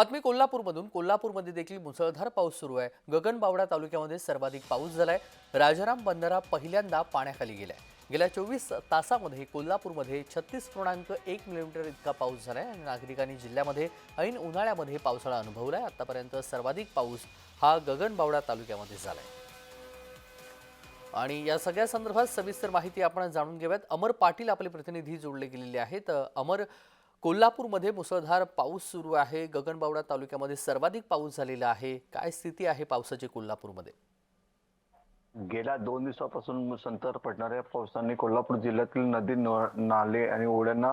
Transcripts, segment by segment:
बातमी कोल्हापूरमधून. कोल्हापूरमध्ये देखील मुसळधार पाऊस सुरू आहे. गगनबावडा तालुक्यामध्ये सर्वाधिक पाऊस झालाय. राजाराम बंधारा पहिल्यांदा पाण्याखाली गेलाय. गेल्या चोवीस तासामध्ये कोल्हापूरमध्ये छत्तीस पूर्णांक एक मिलीमीटर इतका पाऊस झालाय आणि नागरिकांनी जिल्ह्यामध्ये ऐन उन्हाळ्यामध्ये पावसाळा अनुभवलाय. आतापर्यंत सर्वाधिक पाऊस हा गगनबावडा तालुक्यामध्ये झालाय. आणि या सगळ्या संदर्भात सविस्तर माहिती आपण जाणून घेऊयात. अमर पाटील आपले प्रतिनिधी जोडले गेलेले आहेत. अमर कोल्हापूरमध्ये मुसळधार पाऊस सुरू आहे. गगनबावडा तालुक्यामध्ये सर्वाधिक पाऊस झालेला आहे. काय स्थिती आहे पावसाची कोल्हापूरमध्ये? गेल्या दोन दिवसापासून संतर पडणाऱ्या पावसाने कोल्हापूर जिल्ह्यातील नदी नाले आणि ओढ्यांना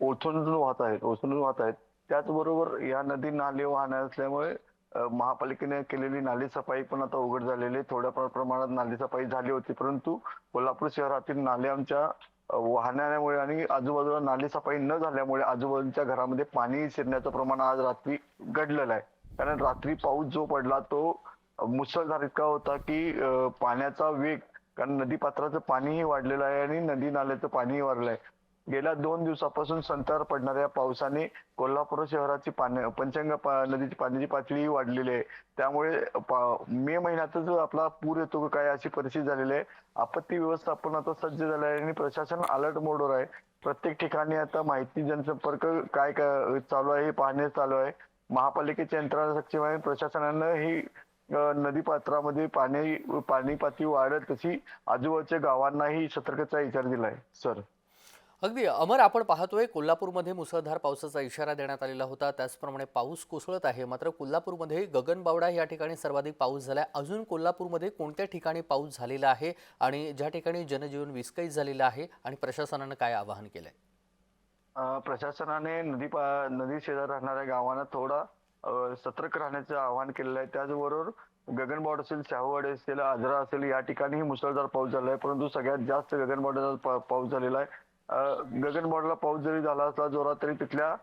ओसंडून वाहत आहेत ओसंडून वाहत आहेत. त्याचबरोबर या नदी नाले वाहणार असल्यामुळे महापालिकेने केलेली नाली सफाई पण आता उघड झालेली थोड्या प्रमाणात नाली सफाई झाली होती परंतु कोल्हापूर शहरातील नाले आमच्या वाहण्यामुळे आणि आजूबाजूला नाली सफाई न झाल्यामुळे आजूबाजूच्या घरामध्ये पाणी शिरण्याचं प्रमाण आज रात्री घडलेलं आहे. कारण रात्री पाऊस जो पडला तो मुसळधार इतका होता की पाण्याचा वेग कारण नदी पात्राचं पाणीही वाढलेलं आहे आणि नदी नाल्याचं पाणीही वाढलं आहे गेल्या दोन दिवसापासून संतार पडणाऱ्या पावसाने कोल्हापूर शहराची पाणी पंचगंगा पा- नदीची पाण्याची पातळी वाढलेली आहे. त्यामुळे मे महिन्यातच आपला पूर येतो काय अशी परिस्थिती झालेली आहे. आपत्ती व्यवस्थापन आता सज्ज झालं आहे आणि प्रशासन अलर्ट मोडवर आहे. प्रत्येक ठिकाणी आता माहिती जनसंपर्क काय काय चालू आहे हे पाहणे चालू आहे. महापालिकेच्या यंत्रणा सक्षम आहे. प्रशासनानं ही नदी पात्रामध्ये पाणी पाणी पातळी वाढत तशी आजूबाजूच्या गावांनाही सतर्कचा इशारा दिलाय. सर. अगदी अमर आपण पाहतोय कोल्हापूरमध्ये मुसळधार पावसाचा इशारा देण्यात आलेला होता. त्याचप्रमाणे पाऊस कोसळत आहे. मात्र कोल्हापूरमध्ये गगनबावडा या ठिकाणी सर्वाधिक पाऊस झालाय. अजून कोल्हापूरमध्ये कोणत्या ठिकाणी पाऊस झालेला आहे आणि ज्या ठिकाणी जनजीवन विस्कळीत झालेलं आहे आणि प्रशासनानं काय आवाहन केलंय? प्रशासनाने नदी पा नदी शेजार राहणाऱ्या गावांना थोडा सतर्क राहण्याचं आवाहन केलेलं आहे. त्याचबरोबर गगनबावड असेल शाहूवाडी असेल आजरा असेल या ठिकाणीही मुसळधार पाऊस झाला आहे परंतु सगळ्यात जास्त गगनबावड्याचा पाऊस झालेला आहे. गगन गगनबावड्याला पाऊस जरी झाला असला जोरात तरी तिथल्या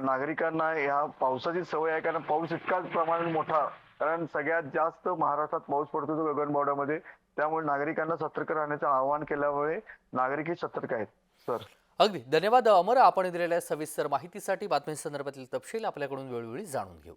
नागरिकांना ह्या पावसाची सवय आहे कारण पाऊस इतकाच प्रमाणात मोठा कारण सगळ्यात जास्त महाराष्ट्रात पाऊस पडतो तो गगनबावड्यामध्ये त्यामुळे नागरिकांना सतर्क राहण्याचं आवाहन केल्यामुळे नागरिकही सतर्क आहेत. सर. अगदी. धन्यवाद अमर. आपण दिलेल्या सविस्तर माहितीसाठी बातमी संदर्भातील तपशील आपल्याकडून वेळोवेळी जाणून घेऊ.